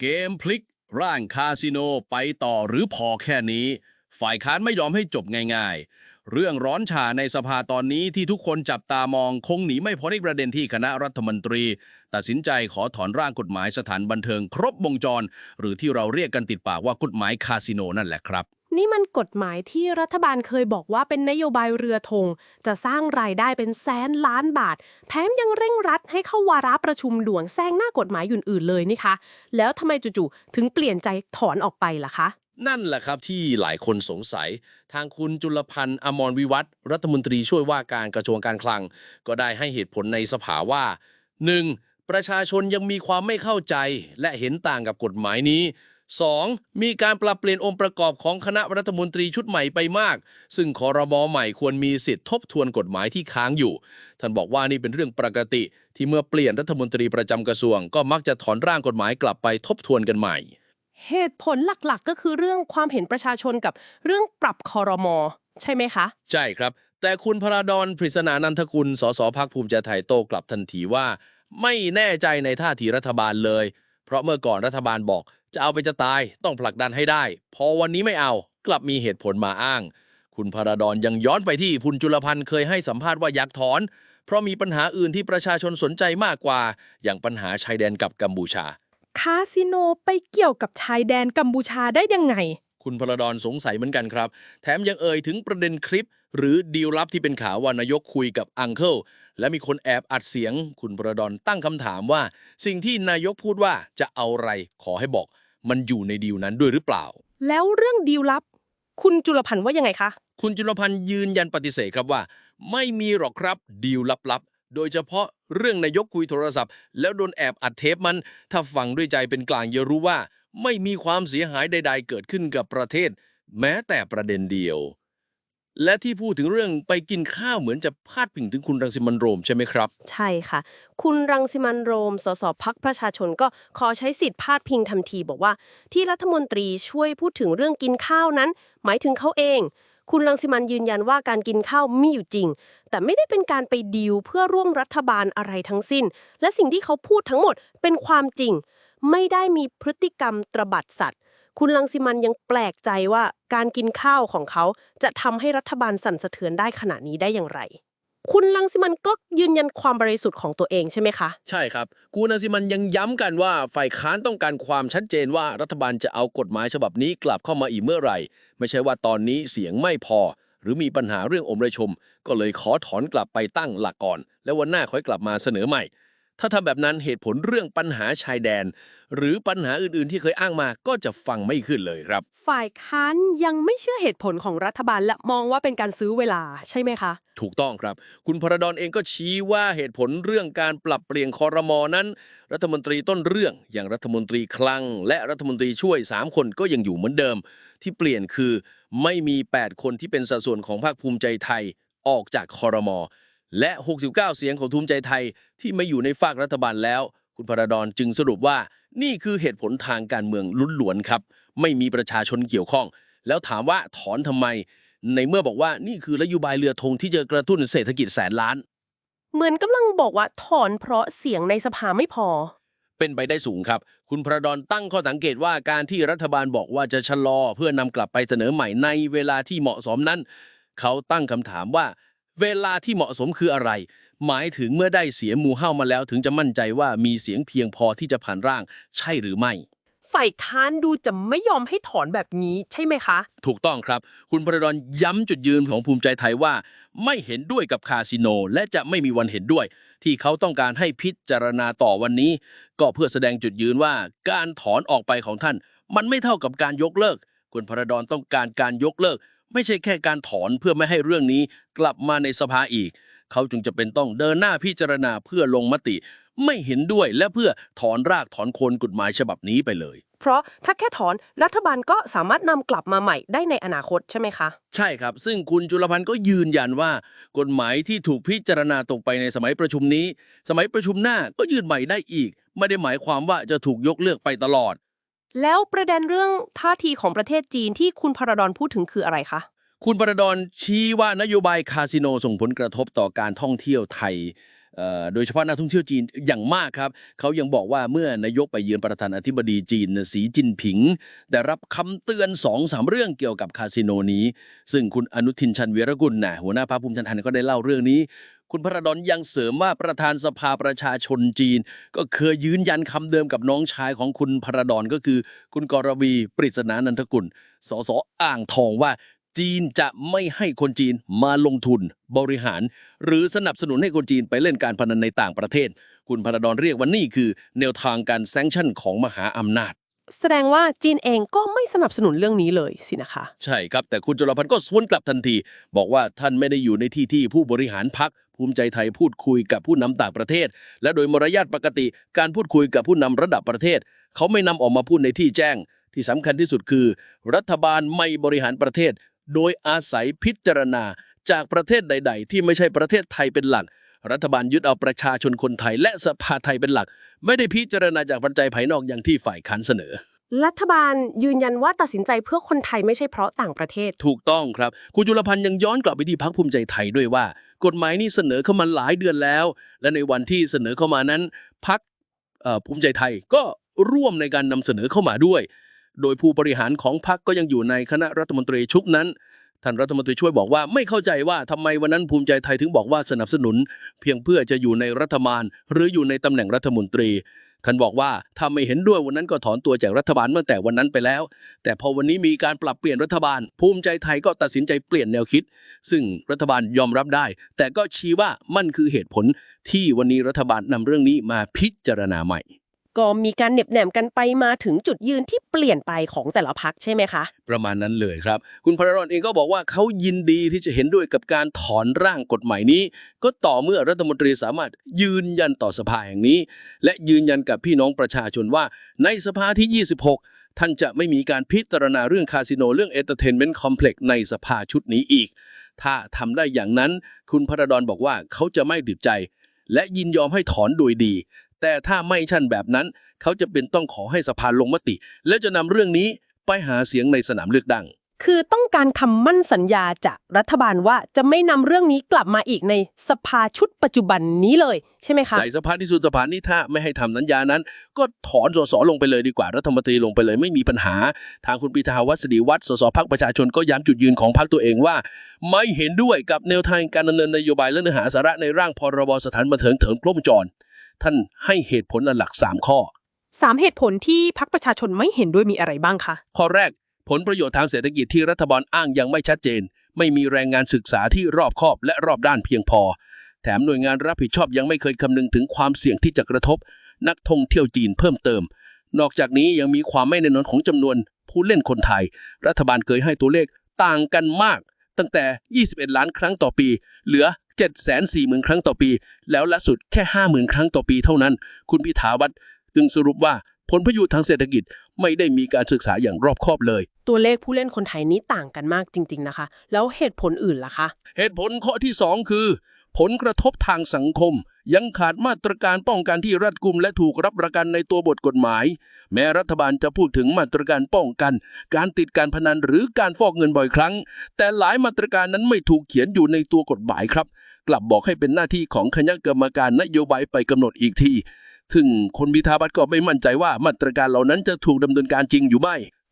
เกมพลิกร่างคาสิโนไปต่อหรือพอแค่นี้ ฝ่ายค้านไม่ยอมให้จบง่าย ๆ เรื่องร้อนฉาในสภาตอนนี้ที่ทุกคนจับตามองคงหนีไม่พ้นอีกประเด็นที่คณะรัฐมนตรี ตัดสินใจขอถอนร่างกฎหมายสถานบันเทิงครบวงจร หรือที่เราเรียกกันติดปากว่ากฎหมายคาสิโนนั่นแหละครับ นี่มันกฎหมายที่รัฐบาลเคยบอกว่าเป็นนโยบายเรือธงจะสร้างรายได้เป็นแสนล้านบาท แถมยังเร่งรัดให้เข้าวาระประชุมด่วนแซงหน้ากฎหมายอื่นๆเลยนี่คะ แล้วทำไมจู่ๆถึงเปลี่ยนใจถอนออกไปล่ะคะ นั่นแหละครับที่หลายคนสงสัย ทางคุณจุลพันธ์อมรวิวัฒรัฐมนตรีช่วยว่าการกระทรวงการคลัง ก็ได้ให้เหตุผลในสภาว่า 1. ประชาชนยังมีความไม่เข้าใจและเห็นต่างกับกฎหมายนี้ 2. มีการปรับเปลี่ยนองค์ประกอบของคณะรัฐมนตรีชุดใหม่ไปมาก ซึ่งคอรมอใหม่ควรมีสิทธิ์ทบทวนกฎหมายที่ค้างอยู่ ท่านบอกว่านี่เป็นเรื่องปกติ ที่เมื่อเปลี่ยนรัฐมนตรีประจำกระทรวง ก็มักจะถอนร่างกฎหมายกลับไปทบทวนกันใหม่ เหตุผลหลักๆ ก็คือเรื่องความเห็นประชาชนกับเรื่องปรับคอรมอใช่ไหมคะ ใช่ครับ แต่คุณพราดอนพริศนานันทกุลสสพักภูมิใจไทยโต้กลับทันทีว่า ไม่แน่ใจในท่าทีรัฐบาลเลย เพราะเมื่อก่อนรัฐบาลบอก จะเอาไปจะตายต้องผลักดันให้ได้ พอวันนี้ไม่เอากลับมีเหตุผลมาอ้าง คุณพราดอนยังย้อนไปที่พุนจุลพันธ์เคยให้สัมภาษณ์ว่าอยากถอน เพราะมีปัญหาอื่นที่ประชาชนสนใจมากกว่า อย่างปัญหาชายแดนกับกัมพูชา คาสิโนไปเกี่ยวกับชายแดนกัมพูชาได้ยังไง คุณพลดอนสงสัยเหมือนกันครับ แถมยังเอ่ยถึงประเด็นคลิป หรือดีลลับที่เป็นข่าวว่านายกคุยกับอังเคิลและมีคนแอบอัดเสียง คุณพลดอนตั้งคำถามว่า สิ่งที่นายกพูดว่าจะเอาอะไรขอให้บอก มันอยู่ในดีลนั้นด้วยหรือเปล่า แล้วเรื่องดีลลับ คุณจุลพันธ์ว่ายังไงคะ คุณจุลพันธ์ยืนยันปฏิเสธครับว่า ไม่มีหรอกครับดีลลับๆ โดยเฉพาะเรื่องนายกคุยโทรศัพท์ แล้วโดนแอบอัดเทปมัน ถ้าฟังด้วยใจเป็นกลางจะรู้ว่า ไม่มีความเสียหายใด ๆ เกิดขึ้นกับประเทศ แม้แต่ประเด็นเดียว และที่พูดถึงเรื่องไปกินข้าวเหมือนจะพาดพิงถึงคุณรังสิมันโรมใช่ไหมครับ ใช่ค่ะ คุณรังสิมันโรม สสพักประชาชนก็ขอใช้สิทธิ์พาดพิงทันที บอกว่า ที่รัฐมนตรีช่วยพูดถึงเรื่องกินข้าวนั้น หมายถึงเขาเอง คุณรังสิมันยืนยันว่าการกินข้าวมีอยู่จริง แต่ไม่ได้เป็นการไปดีลเพื่อร่วมรัฐบาลอะไรทั้งสิ้น และสิ่งที่เขาพูดทั้งหมดเป็นความจริง ไม่ได้มีพฤติกรรมตรบัดสัตว์ คุณลังสิมันยังแปลกใจว่าการกินข้าวของเขาจะทำให้รัฐบาลสั่นสะเทือนได้ขนาดนี้ได้อย่างไร คุณลังสิมันก็ยืนยันความบริสุทธิ์ของตัวเองใช่ไหมคะ ใช่ครับ คุณรังสิมันยังย้ำกันว่าฝ่ายค้านต้องการความชัดเจนว่ารัฐบาลจะเอากฎหมายฉบับนี้กลับเข้ามาอีกเมื่อไหร่ ไม่ใช่ว่าตอนนี้เสียงไม่พอ หรือมีปัญหาเรื่องอมรชม ก็เลยขอถอนกลับไปตั้งหลักก่อน แล้ววันหน้าค่อยกลับมาเสนอใหม่ ถ้าทำแบบนั้นเหตุผลเรื่องปัญหาชายแดน หรือปัญหาอื่นๆที่เคยอ้างมาก็จะฟังไม่ขึ้นเลยครับ ฝ่ายค้านยังไม่เชื่อเหตุผลของรัฐบาล และมองว่าเป็นการซื้อเวลาใช่ไหมคะ ถูกต้องครับ คุณพระดอนเองก็ชี้ว่าเหตุผลเรื่องการปรับเปลี่ยนคอรมอนั้น รัฐมนตรีต้นเรื่องอย่างรัฐมนตรีคลัง และรัฐมนตรีช่วย 3 คนก็ยังอยู่เหมือนเดิม ที่เปลี่ยนคือไม่มี 8 คนที่เป็นสัดส่วนของภาคภูมิใจไทยออกจากคอรมอ และ 69 เสียงของภูมิใจไทยที่ไม่อยู่ในฝากรัฐบาลแล้ว คุณพระดอนจึงสรุปว่านี่คือเหตุผลทางการเมืองล้วนๆครับ ไม่มีประชาชนเกี่ยวข้อง แล้วถามว่าถอนทำไม ในเมื่อบอกว่านี่คือนโยบายเรือธงที่จะกระตุ้นเศรษฐกิจแสนล้าน เหมือนกำลังบอกว่าถอนเพราะเสียงในสภาไม่พอ เป็นไปได้สูงครับ คุณพระดอนตั้งข้อสังเกตว่าการที่รัฐบาลบอกว่าจะชะลอ เพื่อนำกลับไปเสนอใหม่ในเวลาที่เหมาะสมนั้น เขาตั้งคำถามว่า เวลาที่เหมาะสมคืออะไร หมายถึงเมื่อได้เสียงหมูเฮ้ามาแล้วถึงจะมั่นใจว่ามีเสียงเพียงพอที่จะผ่านร่าง ใช่หรือไม่ ฝ่ายค้านดูจะไม่ยอมให้ถอนแบบนี้ใช่ไหมคะ ถูกต้องครับ คุณพระดอนย้ำจุดยืนของภูมิใจไทยว่า ไม่เห็นด้วยกับคาสิโน และจะไม่มีวันเห็นด้วย ที่เขาต้องการให้พิจารณาต่อวันนี้ ก็เพื่อแสดงจุดยืนว่าการถอนออกไปของท่าน มันไม่เท่ากับการยกเลิก คุณพระดอนต้องการการยกเลิก ไม่ใช่แค่การถอนเพื่อไม่ให้เรื่องนี้กลับมาในสภาอีก เขาจึงจะเป็นต้องเดินหน้าพิจารณาเพื่อลงมติ ไม่เห็นด้วยและเพื่อถอนรากถอนโคนกฎหมายฉบับนี้ไปเลย เพราะถ้าแค่ถอนรัฐบาลก็สามารถนำกลับมาใหม่ได้ในอนาคตใช่ไหมคะ ใช่ครับ ซึ่งคุณจุลพันธ์ก็ยืนยันว่า กฎหมายที่ถูกพิจารณาตกไปในสมัยประชุมนี้ สมัยประชุมหน้าก็ยืนใหม่ได้อีก ไม่ได้หมายความว่าจะถูกยกเลิกไปตลอด แล้วประเด็นเรื่องท่าทีของประเทศจีนที่คุณพระดอนพูดถึงคืออะไรคะคุณประดอนชี้ว่านโยบายคาสิโนส่งผลกระทบต่อการท่องเที่ยวไทยโดยเฉพาะนักท่องเที่ยวจีนอย่างมากครับ เขายังบอกว่าเมื่อนายกไปเยือนประธานาธิบดีจีนสีจิ้นผิง ได้รับคำเตือน2องสามเรื่องเกี่ยวกับคาสิโนนี้ ซึ่งคุณอนุทินชันวีรกุลนะหัวหน้าพรรคภูมิใจไทยก็ได้เล่าเรื่องนี้ คุณพระดอนยังเสริมว่าประธานสภาประชาชนจีน ก็เคยยืนยันคำเดิมกับน้องชายของคุณพระดอนก็คือ คุณกรวีปริศนานันทกุล สสอ่างทองว่าจีนจะไม่ให้คนจีนมาลงทุนบริหาร หรือสนับสนุนให้คนจีนไปเล่นการพนันในต่างประเทศ คุณพระดอนเรียกว่านี่คือแนวทางการแซงชั่นของมหาอำนาจแสดงว่าจีนเองก็ไม่สนับสนุนเรื่องนี้เลยสินะคะ ใช่ครับ แต่คุณจุลพันธ์ก็สวนกลับทันที บอกว่าท่านไม่ได้อยู่ในที่ที่ผู้บริหารพัก ภูมิใจไทยพูดคุยกับผู้นำต่างประเทศ และโดยมารยาทปกติ การพูดคุยกับผู้นำระดับประเทศ เขาไม่นำออกมาพูดในที่แจ้ง ที่สำคัญที่สุดคือ รัฐบาลไม่บริหารประเทศ โดยอาศัยพิจารณาจากประเทศใด ๆ ที่ไม่ใช่ประเทศไทยเป็นหลัก รัฐบาลยึดเอาประชาชนคนไทย และสภาไทยเป็นหลัก ไม่ได้พิจารณาจากปัจจัยภายนอกอย่างที่ฝ่ายค้านเสนอ รัฐบาลยืนยันว่าตัดสินใจเพื่อคนไทยไม่ใช่เพราะต่างประเทศ ถูกต้องครับ คุณจุลพันธ์ยังย้อนกลับไปที่พักภูมิใจไทยด้วยว่า กฎหมายนี้เสนอเข้ามาหลายเดือนแล้ว และในวันที่เสนอเข้ามานั้นพักภูมิใจไทยก็ร่วมในการนำเสนอเข้ามาด้วย โดยผู้บริหารของพักก็ยังอยู่ในคณะรัฐมนตรีชุดนั้นท่านรัฐมนตรีช่วยบอกว่าไม่เข้าใจว่าทำไมวันนั้นภูมิใจไทยถึงบอกว่าสนับสนุน เพียงเพื่อจะอยู่ในรัฐบาลหรืออยู่ในตำแหน่งรัฐมนตรี ท่านบอกว่าถ้าไม่เห็นด้วยวันนั้นก็ถอนตัวจากรัฐบาลเมื่อแต่วันนั้นไปแล้ว แต่พอวันนี้มีการปรับเปลี่ยนรัฐบาล ภูมิใจไทยก็ตัดสินใจเปลี่ยนแนวคิด ซึ่งรัฐบาลยอมรับได้ แต่ก็ชี้ว่ามันคือเหตุผลที่วันนี้รัฐบาลนำเรื่องนี้มาพิจารณาใหม่ ก็มีการเหน็บแหนมกันไปมาถึงจุดยืนที่เปลี่ยนไปของแต่ละพักใช่ไหมคะ ประมาณนั้นเลยครับ คุณพระรอนเองก็บอกว่าเขายินดีที่จะเห็นด้วยกับการถอนร่างกฎหมายนี้ ก็ต่อเมื่อรัฐมนตรีสามารถยืนยันต่อสภาแห่งนี้ และยืนยันกับพี่น้องประชาชนว่า ในสภาที่ 26 ท่านจะไม่มีการพิจารณาเรื่องคาสิโนเรื่องเอเตอร์เทนเมนต์คอมเพล็กซ์ในสภาชุดนี้อีก ถ้าทำได้อย่างนั้น คุณพระดอนบอกว่าเขาจะไม่ดืดใจและยินยอมให้ถอนโดยดี แต่ถ้าไม่ชั่นแบบนั้น เขาจะเป็นต้องขอให้สภาลงมติ และจะนำเรื่องนี้ไปหาเสียงในสนามเลือกตั้งคือต้องการคำมั่นสัญญาจากรัฐบาลว่าจะไม่นำเรื่องนี้กลับมาอีกในสภาชุดปัจจุบันนี้เลยใช่ไหมคะใส่สภาที่สุดสภานี่ถ้าไม่ให้ทำสัญญานั้น ก็ถอนสสลงไปเลยดีกว่ารัฐมนตรีลงไปเลยไม่มีปัญหา ทางคุณปิทาวัฒน์สิริวัฒน์สสพักประชาชนก็ย้ำจุดยืนของพรรคตัวเองว่า ไม่เห็นด้วยกับแนวทางการดำเนินนโยบายและเนื้อหาสาระในร่างพรบสถานบันเทิงเถิงกล้มจร ท่านให้เหตุผลหลักๆสามข้อสามเหตุผลที่พักประชาชนไม่เห็นด้วยมีอะไรบ้างคะ ข้อแรก ผลประโยชน์ทางเศรษฐกิจที่รัฐบาลอ้างยังไม่ชัดเจน ไม่มีแรงงานศึกษาที่รอบคอบและรอบด้านเพียงพอ แถมหน่วยงานรับผิดชอบยังไม่เคยคำนึงถึงความเสี่ยงที่จะกระทบ นักท่องเที่ยวจีนเพิ่มเติม นอกจากนี้ยังมีความไม่แน่นอนของจำนวน ผู้เล่นคนไทย รัฐบาลเคยให้ตัวเลขต่างกันมาก ตั้งแต่ 21 ล้านครั้งต่อปี เหลือ 740,000 ครั้งต่อปี แล้วล่าสุดแค่ 50,000 ครั้งต่อปีเท่านั้น คุณพิธาวัฒน์จึงสรุปว่าผลประโยชน์ทางเศรษฐกิจไม่ได้มีการศึกษาอย่างรอบคอบเลย ตัวเลขผู้เล่นคนไทยนี้ต่างกันมากจริง ๆนะคะ แล้วเหตุผลอื่นล่ะคะ เหตุผลข้อที่ 2 คือ ผลกระทบทางสังคม ยังขาดมาตรการป้องกันที่รัดกุมและถูกรับประกันในตัวบทกฎหมาย แม้รัฐบาลจะพูดถึงมาตรการป้องกัน การติดการพนันหรือการฟอกเงินบ่อยครั้ง แต่หลายมาตรการนั้นไม่ถูกเขียนอยู่ในตัวกฎหมายครับ กลับบอกให้เป็นหน้าที่ของคณะกรรมการนโยบายไปกำหนดอีกทีซึ่งคนพิธาบัตรก็ไม่มั่นใจว่ามาตรการเหล่านั้นจะถูกดำเนินการจริงอยู่ไหม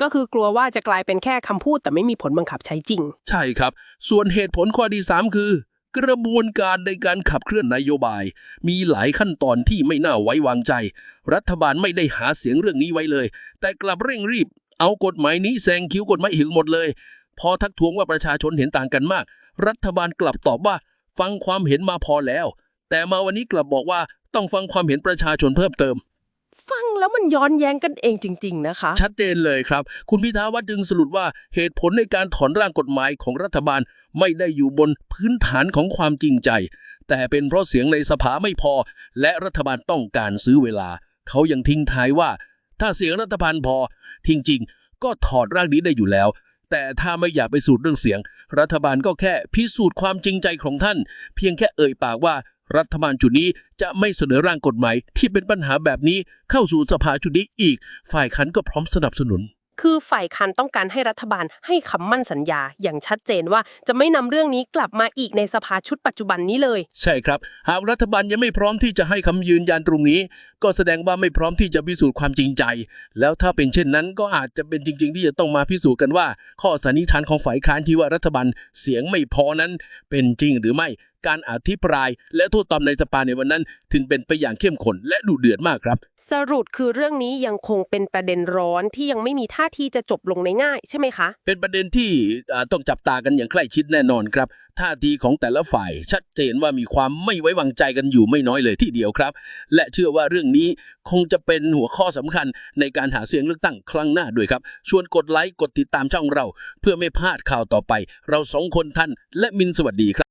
ก็คือกลัวว่าจะกลายเป็นแค่คำพูดแต่ไม่มีผลบังคับใช้จริง ใช่ครับ ส่วนเหตุผลข้อที่สามคือ กระบวนการในการขับเคลื่อนนโยบาย มีหลายขั้นตอนที่ไม่น่าไว้วางใจ รัฐบาลไม่ได้หาเสียงเรื่องนี้ไว้เลย แต่กลับเร่งรีบ เอากฎหมายนี้แซงคิ้วกฎหมายอื่นหมดเลย พอทักท้วงว่าประชาชนเห็นต่างกันมาก รัฐบาลกลับตอบว่า ฟังความเห็นมาพอแล้ว แต่มาวันนี้กลับบอกว่าต้องฟังความเห็นประชาชนเพิ่มเติม ฟังแล้วมันย้อนแย้งกันเองจริง ๆ นะคะ ชัดเจนเลยครับ คุณพิธาวัฒน์จึงสรุปว่าเหตุผลในการถอนร่างกฎหมายของรัฐบาลไม่ได้อยู่บนพื้นฐานของความจริงใจ แต่เป็นเพราะเสียงในสภาไม่พอ และรัฐบาลต้องการซื้อเวลา เขายังทิ้งท้ายว่า ถ้าเสียงรัฐบาลพอจริงๆก็ถอดร่างนี้ได้อยู่แล้ว แต่ถ้าไม่อยากไปสูตรเรื่องเสียง รัฐบาลก็แค่พิสูจน์ความจริงใจของท่าน เพียงแค่เอ่ยปากว่า รัฐบาลชุดนี้จะไม่เสนอร่างกฎหมายที่เป็นปัญหาแบบนี้เข้าสู่สภาชุดนี้อีก ฝ่ายค้านก็พร้อมสนับสนุน คือฝ่ายค้านต้องการให้รัฐบาลให้คำมั่นสัญญาอย่างชัดเจนว่าจะไม่นำเรื่องนี้กลับมาอีกในสภาชุดปัจจุบันนี้เลย ใช่ครับ หากรัฐบาลยังไม่พร้อมที่จะให้คำยืนยันตรงนี้ ก็แสดงว่าไม่พร้อมที่จะพิสูจน์ความจริงใจ แล้วถ้าเป็นเช่นนั้นก็อาจจะเป็นจริง ๆ ที่จะต้องมาพิสูจน์กันว่า ข้อสันนิษฐานของฝ่ายค้านที่ว่ารัฐบาลเสียงไม่พอนั้นเป็นจริงหรือไม่การอภิปราย และโทษตอบในสภาในวันนั้น ถึงเป็นไปอย่างเข้มข้นและดุเดือดมากครับ สรุปคือเรื่องนี้ยังคงเป็นประเด็นร้อนที่ยังไม่มีท่าทีจะจบลงในง่ายใช่ไหมคะ เป็นประเด็นที่อ่าต้องจับตากันอย่างใกล้ชิดแน่นอนครับท่าทีของแต่ละฝ่ายชัดเจนว่ามีความไม่ไว้วางใจกันอยู่ไม่น้อยเลยทีเดียวครับ และเชื่อว่าเรื่องนี้คงจะเป็นหัวข้อสำคัญในการหาเสียงเลือกตั้งครั้งหน้าด้วยครับ ชวนกดไลค์กดติดตามช่องเรา เพื่อไม่พลาดข่าวต่อไป เราสองคนท่านและมินสวัสดีครับ